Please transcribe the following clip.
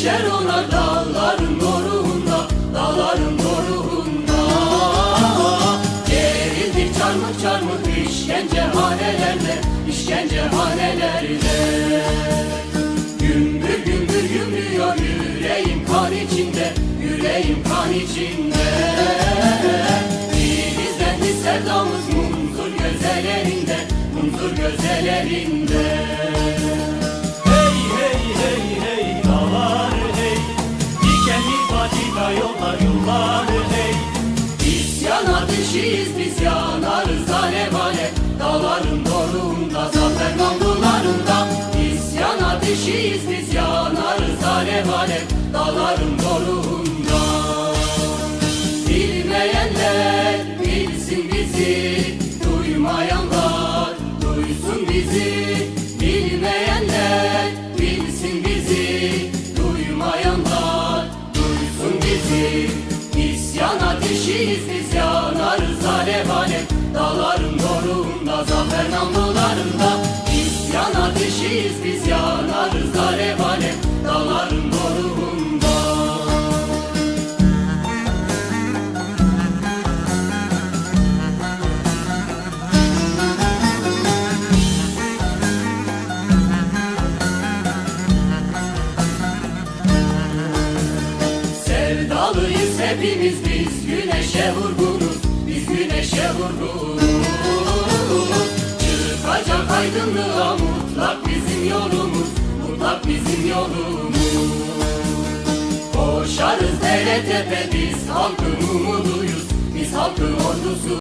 Düşer ona dağların doruğunda Dağların doruğunda Gerildi çarmıh çarmıh işkence hanelerde işkence hanelerde Gümbür gümbür gümrüyor yüreğim kan içinde Yüreğim kan içinde. Filizlendi sevdamız mumdur gözelerinde Mumdur gözelerinde. Dağların doruğunda zafer namlularında İsyan ateşiyiz biz yanarız alev alev Dağların doruğunda Bilmeyenler bilsin bizi Duymayanlar duysun bizi. Bilmeyenler bilsin bizi Duymayanlar duysun bizi. İsyan ateşiyiz biz yanarız ateşiyiz biz yanarız alev alev Dağların doruğunda Sevdalıyız hepimiz biz güneşe vurgunuz Biz güneşe vurgunuz bizim yolumuz Mutlak bizim yolumuz. Koşarız dere tepe biz halkın umuduyuz Biz halkın ordusu